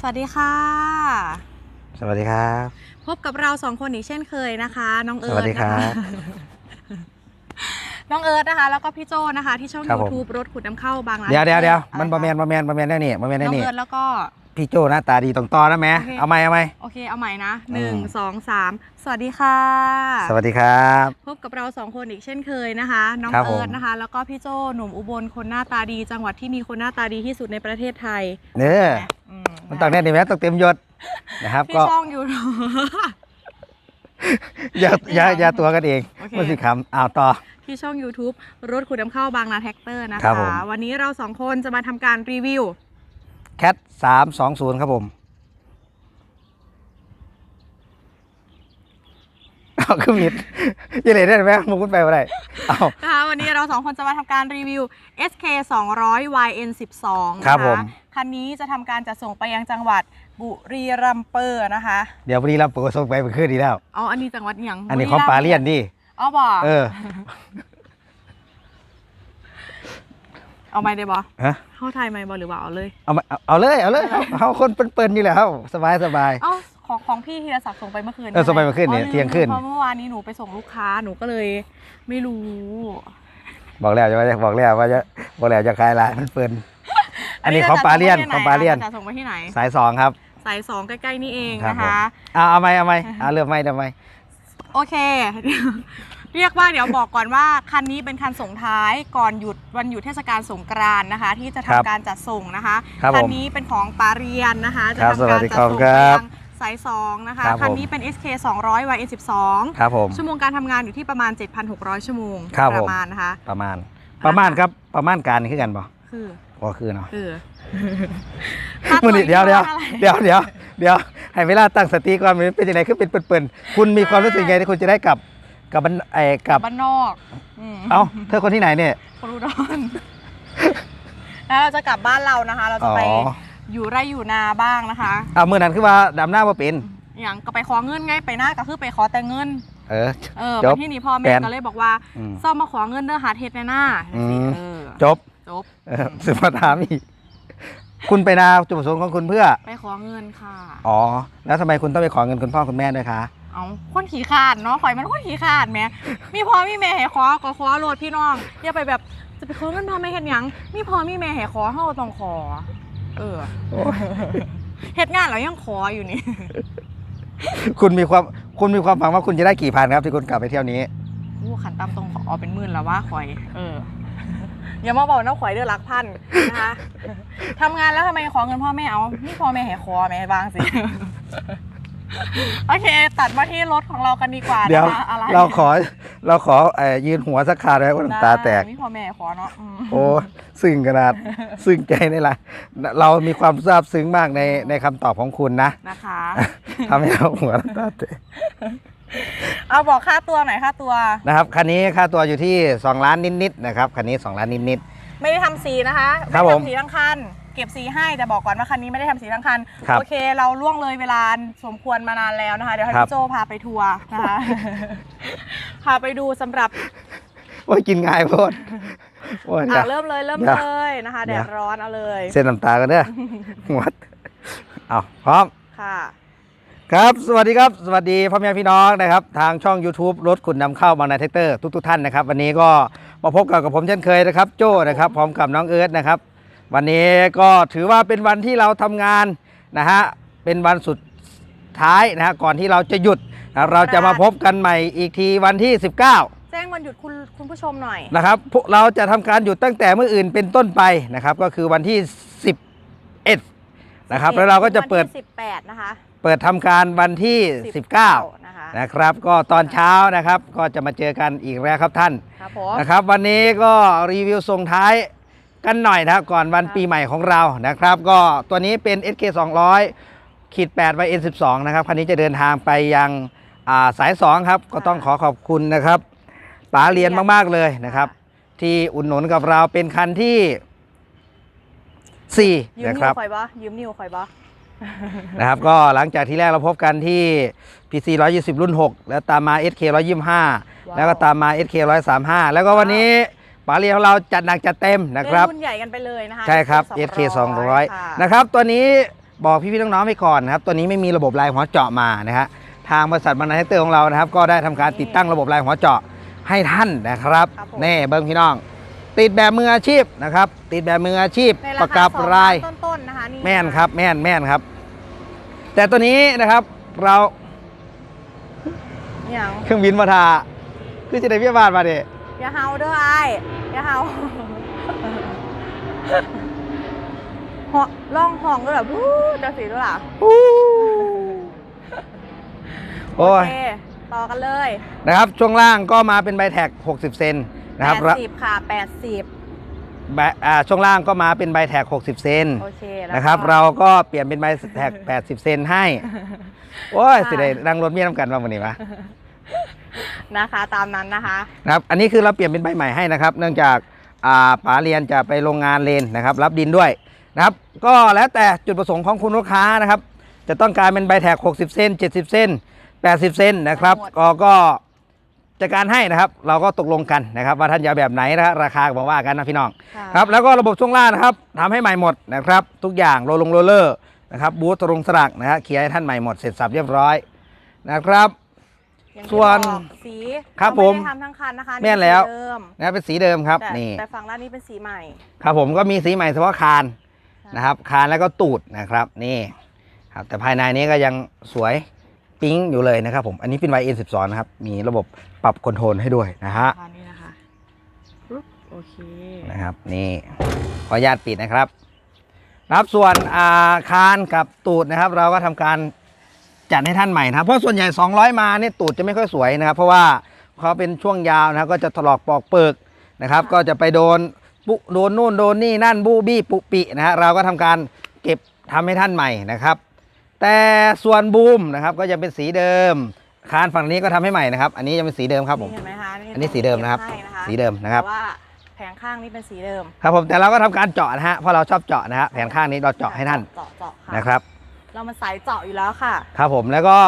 สวัสดีค่ะ สวัสดีครับ พบกับเราสองคนอีกเช่นเคยนะคะ น้องเอิสร์ธวัสดีครับนะคะน้องเอิร์ธนะคะ แล้วก็พี่โจนะคะ ที่ช่องครับผม YouTube รถขุดน้ำเข้าบางนาเดี๋ยวเดี๋ยวเดี๋ยวอะไรมันบะแมนคะบะแมนบะแมนแน่นี่บะแมนน้แน่องนี่ เอิร์ธแล้วก็ พี่โจหน้าตาดีตรงตอนะแม่โอเค เอาไหมเอาไหม โอเค เอาใหม่นะอืมหนึ่งสองสามสวัสดีค่ะ สวัสดีครับ พบกับเราสองคนอีกเช่นเคยนะคะ น้องครับผม เอิร์ธนะคะ แล้วก็พี่โจหนุ่มอุบลคนหน้าตาดี จังหวัดที่มีคนหน้าตาดีที่สุดในประเทศไทยเนี่ยอืมันต้องแน่นดีไหมต้องเต็มยศนะครับ พี่ก็ช่องอยู่ อย่าอย่าพี่น้องอย่าตัวกันเองโอเค มันสิคำอ้าวต่อ ที่ช่อง YouTube รถขุดน้ำเข้าบางนาแท็กเตอร์นะครัคะ บผม วันนี้เราสองคนจะมาทำการรีวิว แคทสามสองศูนย์ครับผมเอาขึ้นมิดอยังไงได้ไหมมึงขึ้นไปว่าไรเอานะคะวันนี้เราสองคนจะมาทำการรีวิว SK 200 YN 12นะะครับผมคันนี้จะทำการจัดส่งไปยังจังหวัดบุรีรัมย์เปอร์นะคะ เดี๋ยววันนี้เราเปิดส่งไปเมื่อคืนดีแล้วเอาอันนี้จังหวัดหยังอันนี้ของปลาเลียนดิอ๋อบอกเออ เอาไม่ได้บอฮะ เข้าไทยไหมบอหรือว่าเอาเลย เอามาเอาเอาเลยเอาเลยเอาเอาคนเปิ้นๆนี่แหละครับสบายสบาย เอ้าของของพี่ธีรศักดิ์ส่งไปเมื่อคืนเออส่งไปเมื่อคืนเนี่ยลืมเที่ยงคืน เพราะเมื่อวานนี้หนูไปส่งลูกค้าหนูก็เลย ไม่รู้ บอกแล้วจะว่าจะบอกแล้วว่าจะบอกแล้วจะขายร้านมันเปิ้นอันนี้ของปลาเลียนของปลาเลียน จะส่งไปที่ไหน สายสองครับ สายสองใกล้ๆนี่เองครับนะผม คะ เอาเอาไหมเอาไหมเอาเริ่มไหมเริ่มไหมโอเค เรียกว่าเดี๋ยวบอกก่อนว่าคันนี้เป็นคันส่งท้ายก่อนหยุดวันหยุดเทศกาลสงกรานต์นะคะ ที่จะทำการจัดส่งนะคะครับคัผมนี้เป็นของปาเรียนนะคะจะครับทำการสวัสดีจัดส่งคไปรับยังสายสองนะคะครับผมคันนี้เป็น SK 200 YN 12ครับผม ชั่วโมงการทำงานอยู่ที่ประมาณ 7,600 ชั่วโมงครับปผมระมาณนะคะ ประมาณ ประมาณครับประมาณการคือกันป่ะคือก็คือเนาะคือค่ามื่อตันี้เดี๋ยวเดี๋ยวท่าไหร่ เดี๋ยวเดี๋ยวเดี๋ยวให้เวลาตั้งสติก่อนมันเป็นยังไงคือเป็นเปิ่นๆคุณมีความรู้สึกยังไงที่คุณจะได้กลับ กับบันไอ้กับบ้านนอกมเอ้าเธอคนที่ไหนเนี่ย คนอุดรแล้วเราจะกลับบ้านเรานะคะ เราจะไปอ๋อ อยู่ไร่อยู่นาบ้างนะคะเอาเมื่อนั้นคือว่าดำหน้าว่าเป็น อย่างก็ไปขอเงินไงไปหน้าก็คือไปขอแต่เงิน เออ เออจบวันที่นี่พ่อแปแม่นก็เลยบอกว่าอืมซ่อมมาขอเงินเด้อหาเทศในหน้าอืม เออจบจบ เออสึกมาถามอีกคุณไปนาจุดประสงค์ของคุณเพื่อ ไปขอเงินค่ะ อ๋อ แล้วทำไมคุณต้องไปขอเงินคุณพ่อคุณแม่ด้วยคะ เอาคนขี่ขาดเนาะข่อยมันคนขี่ขาดแหม่มีพ่อมีแม่ให้ขอก็ขอโหลดพี่น้องอย่าไปแบบจะไปขอเงินพ่อแม่เฮ็ดหยังมีพ่อมีแม่ให้ขอเฮาต้องขอ เออเฮ็ดงานแล้วยังขออยู่นี่ คุณมีความคุณมีความฝันว่าคุณจะได้กี่พันครับที่คุณกลับไปเที่ยวนี้อู้ขันตามตรงขอเป็นหมื่นแล้วว่าข่อย เออ อย่ามาบอกนะข่อยเด้อรักพันนะคะทำงานแล้วทำไมขอเงินพ่อแม่เอานี่พ่อแม่ให้ขอแม่บางสิ โอเค ตัดมาที่รถของเรากันดีกว่าเดี๋ยวนะคะอะไรเราขอเราขอเอ่อยืนหัวสักคาได้ว่าน้ำตาแตก ได้มีพ่อแม่ขอเนาะอืมโอ้ซึ้งขนาด ซึ้งใจนี่แหละเรามีความซาบซึ้งมากในในคำตอบของคุณนะนะคะ ทำให้เราหัวน้ำตาแตกเอาบอกค่าตัวหน่อยค่าตัว นะครับคันนี้ค่าตัวอยู่ที่ 2 ล้านนิดๆนะครับคันนี้ 2 ล้านนิด ไม่ได้ทำสีนะคะครัไม่บได้ผมทำสีทั้งคัน เก็บสีให้แต่บอกก่อนว่าคันนี้ไม่ได้ทำสีทั้งคัน ครับโอเคเราล่วงเลยเวลาสมควรมานานแล้วนะคะ เดี๋ยวให้ครับ พี่โจพาไปทัวร์นะคะ พาไปดูสำหรับๆว่ากินง่ายโพดโอ้ยอะเดี๋ยวเริ่มเลยเริ่มเดี๋ยวเลยนะคะเดี๋แดยวดร้อนเอาเลยเส้นน้ำตากันเด้อหัวเอาพร้อม ค่ะ ครับ สวัสดีครับ สวัสดีพ่อแม่พี่น้องนะครับ ทางช่อง YouTube รถขุนนำเข้าบางนาแท็กเตอร์ทุกๆท่านนะครับ วันนี้ก็มาพบกับกับผมเช่นเคยนะครับ โจ้นะครับ พร้อมกับน้องเอิร์ธนะครับ วันนี้ก็ถือว่าเป็นวันที่เราทำงานนะฮะเป็นวันสุดท้ายนะฮะก่อนที่เราจะหยุดนะเราจะมาพบกันใหม่อีกทีวันที่ 19แจ้งวันหยุดคุณคุณผู้ชมหน่อยนะครับพวกเราจะทำการหยุดตั้งแต่เมื่ออื่นเป็นต้นไปนะครับ ก็คือวันที่ 11นะครับ แล้วเราก็จะเปิดวันที่18 นะคะ เปิดทำการวันที่ 19นะคะนะครับ ก็ตอนเช้านะครับ ก็จะมาเจอกันอีกแล้วครับท่านครับผมนะครับ วันนี้ก็รีวิวส่งท้าย กันหน่อยนะครับก่อนวันครับปีใหม่ของเรานะครับ ก็ตัวนี้เป็น SK 200ขีด8 by N12 นะครับคันนี้จะเดินทางไปยังอ่าสาย 2 ครับ ก็ต้องขอขอบคุณนะครับป๋าเรียนมากๆเลยนะครับ ที่อุดหนุนกับเราเป็นคันที่ยืม4นะนิ้ครัวบคอยบ่ยืมนิ้วคอยบ่นะครับก็หลังจากที่แรกเราพบกันที่ PC 120 รุ่น 6 แล้วตามมา SK 125 แล้วก็ตามมา SK 135 แล้วก็วันนี้ป๋าเรียนของเราจัดหนักจัดเต็มนะครับเล่นรุ่นใหญ่กันไปเลยนะคะใช่ครับ SK SK ค่ะ200 นะครับ ตัวนี้บอกพี่ๆน้องๆไปก่อนนะครับตัวนี้ไม่มีระบบลายหัวเจาะมานะฮะทางบริษัทบรรณาแท็กเตอร์ของเรานะครับ ก็ได้ทำการติดตั้งระบบลายหัวเจาะให้ท่านนะครับครับผมแน่เบิ้งพี่น้อง ติดแบบมืออาชีพนะครับ ติดแบบมืออาชีพในปราระคากับสองรายล้านต้นๆนะคะนี่แม่นครับ แม่นแม่นครับ แต่ตัวนี้นะครับเราอย่างเครื่องบินมาทาคือจะได้เบี้ยบาทมาเด้อย่าเฮาเด้อไอ้าย อย่าเฮาเหาะล่องห้องก็แบบวู้จะสีด้วยล่ะโอ้ยเคต่อกันเลย นะครับ ช่วงล่างก็มาเป็นใบแท็ก 60 เซนนะครับแปดสิบค่ะแปดสิบใบอ่าช่วงล่างก็มาเป็นใบแท็ก 60 เซนโอเคแล้วนะครับก็เราก็เปลี่ยนเป็นใบแท็ก 80 เซนให้ โอ้ยค่ะสิได้นั่งรถเมียน้ำกันมาวันนี้วะ นะคะ ตามนั้นนะคะนะครับ อันนี้คือเราเปลี่ยนเป็นใบใหม่ให้นะครับ เนื่องจากอ่าป๋าเรียนจะไปโรงงานเลนนะครับ รับดินด้วยนะครับ ก็แล้วแต่จุดประสงค์ของคุณลูกค้านะครับ จะต้องการเป็นใบแท็ก 60 เซน70 เซน80 เซนนะครับหมดก็ก็จัดการให้นะครับ เราก็ตกลงกันนะครับ ว่าท่านจะเอาแบบไหนนะฮะราคาก็บอกว่ากันนะพี่น้องค่ะครับแล้วก็ระบบช่วงล่างนะครับทำให้ใหม่หมดนะครับ ทุกอย่างโรลลงโรลเลอร์นะครับบูธตรงสลักนะฮะเคลียร์ให้ท่านใหม่หมดเสร็จสับเรียบร้อยนะครับ อย่างที่ส่วนบอกสีครับเาไได้ผมทำทั้งคันนะคะแม่นแล้ว สีเดิมนะเป็นสีเดิมครับแต่นี่แต่ฝั่งด้านนี้เป็นสีใหม่ครับผมก็มีสีใหม่เฉพาะคานนะครับ คานแล้วก็ตูดนะครับนี่ครับแต่ภายในนี้ก็ยังสวยปิ๊งอยู่เลยนะครับผมอันนี้เป็น YN12 นะครับมีระบบปรับคอนโทรลให้ด้วยนะฮะอันนี้นะคะปึ๊บโอเคนะครับนี่ขออนุญาตปิดนะครับนะครับส่วนอาคานกับตูดนะครับ เราก็ทำการ จัดให้ท่านใหม่นะครับเพราะส่วนใหญ่ 200 มาเนี่ยตูดจะไม่ค่อยสวยนะครับ เพราะว่าเขาเป็นช่วงยาวนะครับก็จะถลอกปอกเปิกนะครับ ก็จะไปโดนปุโดนนู่นโดนนี่นั่นบูบี้ปุปินะฮะเราก็ทำการเก็บทำให้ท่านใหม่นะครับ แต่ส่วนบูมนะครับก็จะเป็นสีเดิมคานฝั่งนี้ก็ทำให้ใหม่นะครับ อันนี้จะเป็นสีเดิมครับผมนี่เห็นไหมคะอันนี้สีเดิมนะครับให้นะคะสีเดิมนะครับแต่ว่าแผงข้างนี่เป็นสีเดิม ครับผมแต่เราก็ทำการเจาะนะฮะเพราะเราชอบเจาะนะฮะแผนข้างนี้เราเจาะให้ท่านเจาะเจาะค่ะนะครับ เรามาสายเจาะอยู่แล้วค่ะ ครับผมแล้วก็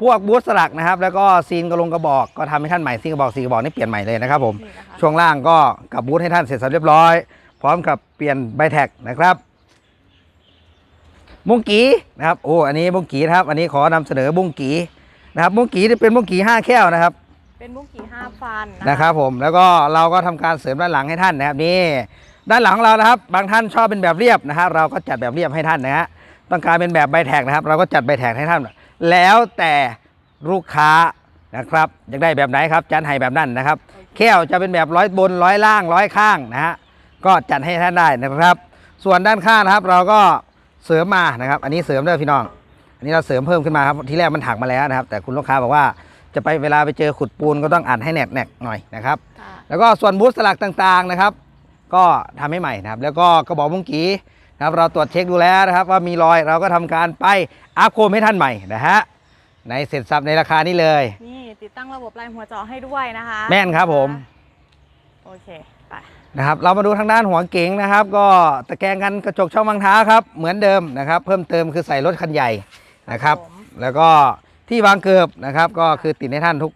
พวกบูธสลักนะครับ แล้วก็ซีนกระลงกระบอก ก็ทำให้ท่านใหม่ซีนกระบอกซีนกระบอกนี่เปลี่ยนใหม่เลยนะครับผม นี่นะคะ ช่วงล่างก็กับบูธให้ท่านเสร็จสับเรียบร้อย พร้อมกับเปลี่ยนใบแท็กนะครับ บุ้งกีนะครับโอ้อันนี้บุ้งกีนะครับ อันนี้ขอนำเสนอบุ้งกีนะครับบุ้งกีที่เป็นบุ้งกีห้าแก้วนะครับ เป็นบุ้งกี่ห้าฟันนะครับผมแล้วก็เราก็ทำการเสริมด้านหลังให้ท่านนะครับนี่ด้านหลังของเรานะครับ บางท่านชอบเป็นแบบเรียบนะฮะเราก็จัดแบบเรียบให้ท่านนะฮะ ต้องการเป็นแบบใบแท็กนะครับ เราก็จัดใบแท็กให้ท่าน แล้วแต่ลูกค้านะครับอยากได้แบบไหนครับจัดให้แบบนั้นนะครับ แก้วจะเป็นแบบร้อยบนร้อยล่างร้อยข้างนะฮะก็จัดให้ท่านได้นะครับ ส่วนด้านข้างนะครับ เราก็เสริมมานะครับ อันนี้เสริมด้วยพี่น้อง อันนี้เราเสริมเพิ่มขึ้นมาครับที่แรกมันถักมาแล้วนะครับ แต่คุณลูกค้าบอกว่าจะไปเวลาไปเจอขุดปูนก็ต้องอัดให้แหนกๆหน่อยนะครับค่ะแล้วก็ส่วนบูธสลักต่างๆนะครับ ก็ทำให้ใหม่นะครับ แล้วก็กระบอกมุ้งกี นะครับเราตรวจเช็คดูแล้วนะครับว่ามีรอยเราก็ทำการไปอัพโคมให้ท่านใหม่นะฮะในเสร็จสับในราคานี้เลย นี่ติดตั้งระบบลายหัวเจาะให้ด้วยนะคะ แม่นครับผม โอเคไปนะครับเรามาดูทางด้านหัวเก๋งนะครับ ก็ตะแกรงกันกระจกช่องบางเท้าครับ เหมือนเดิมนะครับ เพิ่มเติมคือใส่รถคันใหญ่นะครับผมแล้วก็ที่วางเกือบนะครับก็คือติดให้ท่านทุก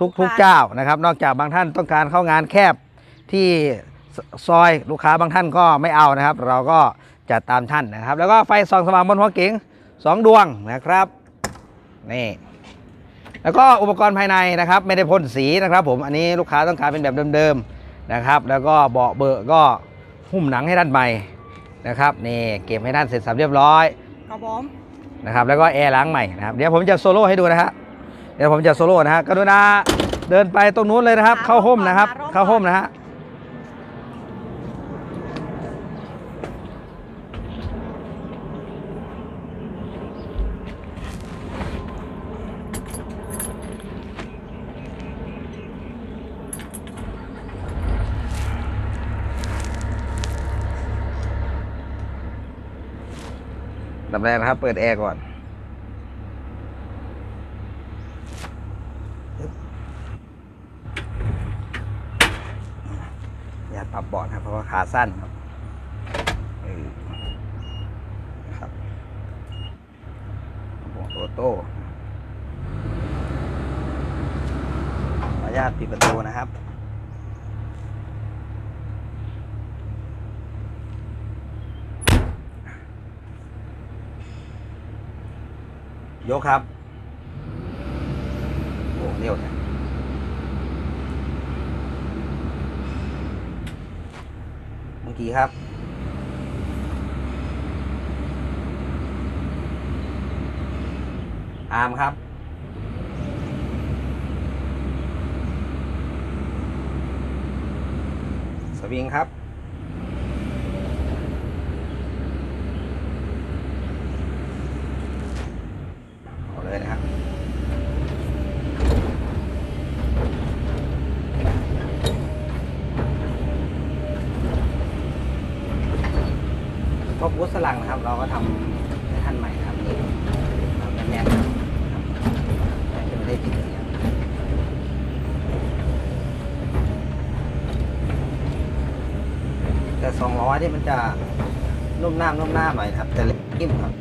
ทุกทุกเจ้านะครับ นอกจากบางท่านต้องการเข้างานแคบที่ซซอยลูกค้าบางท่านก็ไม่เอานะครับ เราก็ จัดตามท่านนะครับ แล้วก็ไฟส่องสว่างบนหัวเก๋งสองดวงนะครับนี่แล้วก็อุปกรณ์ภายในนะครับ ไม่ได้พ่นสีนะครับผมอันนี้ลูกค้าต้องการเป็นแบบเดิมๆนะครับ แล้วก็เบาะเบอะก็หุ้มหนังให้ท่านใหม่นะครับนี่เก็บให้ท่านเสร็จสับเรียบร้อยครับผมนะครับแล้วก็แอร์ล้างใหม่นะครับเดี๋ยวผมจะโซโล่ให้ดูนะฮะเดี๋ยวผมจะโซโล่นะฮะกรุณาเดินไปตรงนู้นเลยนะครับ เข้าห้มนะครับ เข้าห้มนะฮะ ดับแรกนะครับ เปิดแอร์ก่อน อย่าปรับเบาะนะครับ เพราะว่าขาสั้นครับครับโอ้โหโตโต้ขออนุญาตปิดประตูนะครับ น ยกครับ โอ้เร็วเนี่ยเมื่อกี้ครับอาร์มครับ สวิงครับ 200นี่มันจะนุ่มน้ำนุ่มหน้าหน่อยนะครับ แต่เล็กนิ่มครับ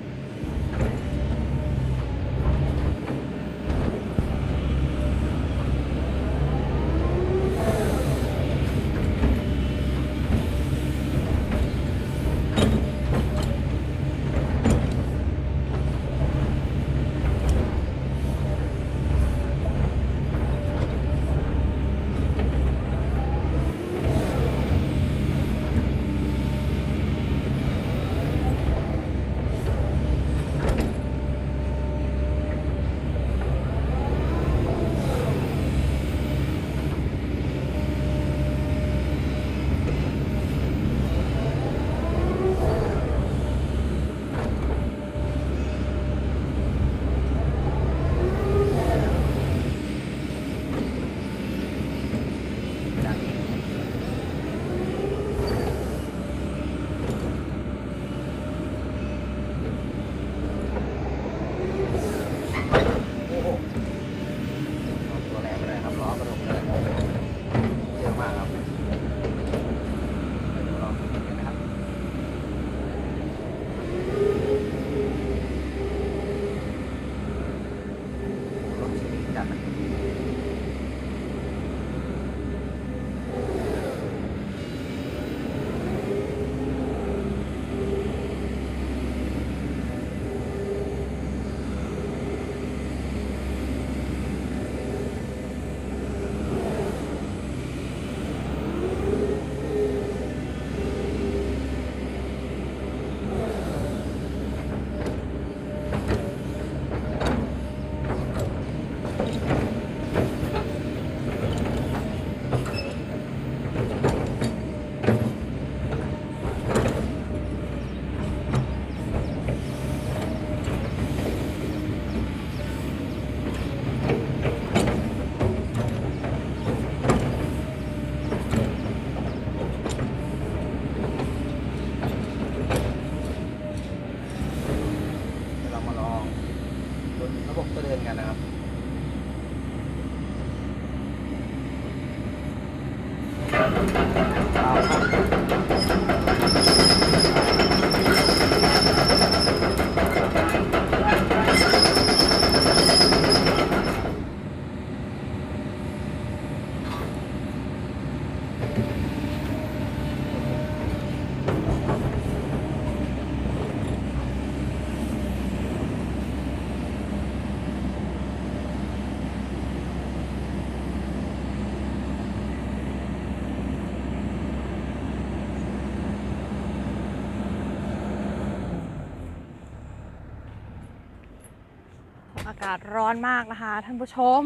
ากาศร้อนมากนะคะ ท่านผู้ชม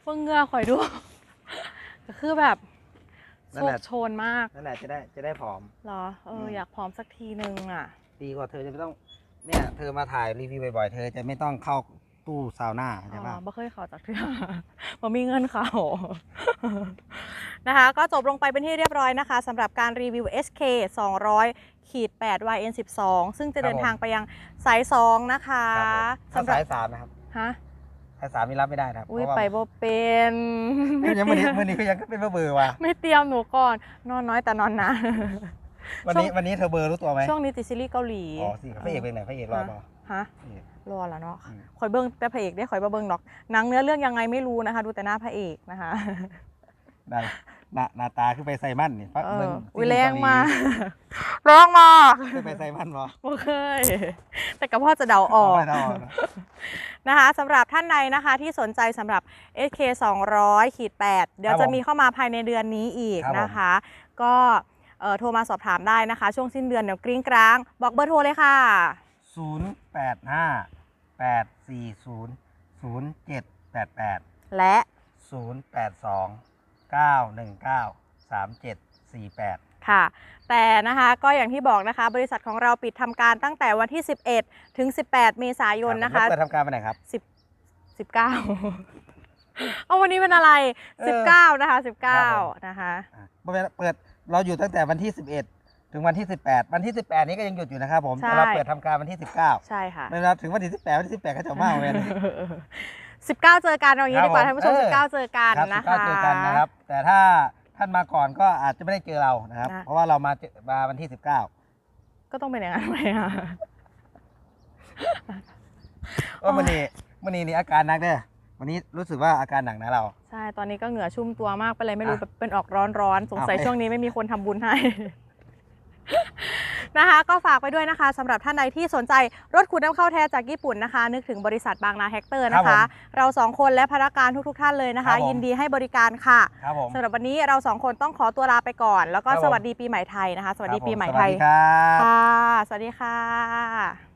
เพิ่งเหงือข่อยดู ก็คือแบบนั่โชนแหคละโชนมากนั่นแหละจะได้จะได้ผอม เหรอ เอออมอยากผอมสักทีนึงอะ ดีกว่าเธอจะไม่ต้องเนี่ยเธอมาถ่ายรีวิวบ่อยๆ เธอจะไม่ต้องเข้า ตู้ซาวน่าอ๋ใช่อปะบ่เคยเขาจากเทื่อบ่มีเงินเขานะคะ ก็จบลงไปเป็นที่เรียบร้อยนะคะสำหรับการรีวิว SK 200ขีด8 YN 12ซึ่งจะเดินทางไปยังสาย 2 นะคะครับผมถ้าสำหรับสายสามนะครับฮะสายสามมีรับไม่ได้นะครับอุ้ยเพราะว่าไปบ่เป็นยังวันนี้วันนี้ก็ยังเป็นเบอร์ว่ะไม่เตรียมหนูก่อน นอนน้อยแต่นอนนะวันนี้วันนี้เธอเบอร์รู้ตัวไหมช่วงนี้ติดซีรีส์เกาหลี อ๋อสิพระเอกเป็นไหนพระเอกรอเปล่าฮะพ ระเอกรอแล้วเนาะอืมคอยเบิ้งแต่พระเอกได้คอยมาเบิ้งดอกหนังเนื้อเรื่องยังไงไม่รู้นะคะ ดูแต่หน้าพระเอกนะคะได้หน้าหน้าตาคือไปใส่มันนี่ฟักเอเบิ่องวิซีแรรีส์งเกหลีมากแรงมากเคยไปใส่มันบ่บ่เคยแต่กับพ่อจะเดาออกไม่ได้ออกนะนะคะสำหรับท่านใดนะคะที่สนใจสำหรับ SK 200ขีด8เดี๋ยวจะมีเข้ามาภายในเดือนนี้อีกนะคะ ก็เอ่อโทรมาสอบถามได้นะคะ ช่วงสิ้นเดือนเดี๋ยวกริ้งกร้าง บอกเบอร์โทรเลยค่ะ ศูนย์แปดห้าแปดสี่ศูนย์ศูนย์เจ็ดแปดแปดและศูนย์แปดสองเก้าหนึ่งเก้าสามเจ็ดสี่แปดค่ะ แต่นะคะก็อย่างที่บอกนะคะ บริษัทของเราปิดทำการตั้งแต่วันที่ 11 ถึง 18 เมษายนนะคะเปิดทำการไปไหนครับ 10 19 เอาวันนี้เป็นอะไร เออ19 นะคะ ครับผม 19 นะคะ อะเปิดเปิดเราอยู่ตั้งแต่วันที่ 11 ถึงวันที่ 18 วันที่ 18 นี้ก็ยังหยุดอยู่นะครับผมใช่ แต่เราเปิดทำการวันที่ 19ใช่ค่ะเวลาถึงวันที่ 18 วันที่ 18 ก็จะมาเว้น19เจอกันเอาอย่างนี้ครับดีกว่าผมท่านผู้ชมเออ19เจอกันครับนะ19คะ เจอกันนะครับ แต่ถ้าท่านมาก่อนก็อาจจะไม่ได้เจอเรานะครับ นะ เพราะว่าเรามาเจอมาวันที่ 19 ก็ต้องเป็นอย่างนั้นไหมอะก็มันนี่มันนี่นี่อาการหนักเด้อวันนี้รู้สึกว่าอาการหนักนะเรา ใช่ ตอนนี้ก็เหงื่อชุ่มตัวมากไปเลยไม่รู้อะแบบเป็นออกร้อนร้อนๆสงสัยเอาไป ช่วงนี้ไม่มีคนทำบุญให้ นะคะ ก็ฝากไปด้วยนะคะสำหรับท่านใดที่สนใจรถขูดน้ำเข้าแท้จากญี่ปุ่นนะคะ นึกถึงบริษัทบางนาแฮกเตอร์นะคะ เราสองคนและพนักงานทุก ๆ ท่านเลยนะครัคะบผมยินดีให้บริการค่ะครับผมสำหรับวันนี้เราสองคนต้องขอตัวลาไปก่อน แล้วก็ครับผมสวัสดีปีใหม่ไทยนะคะ สวัสดีครับผปีใหม่สไทวัสยดีครับค่ะสวัสดีค่ะ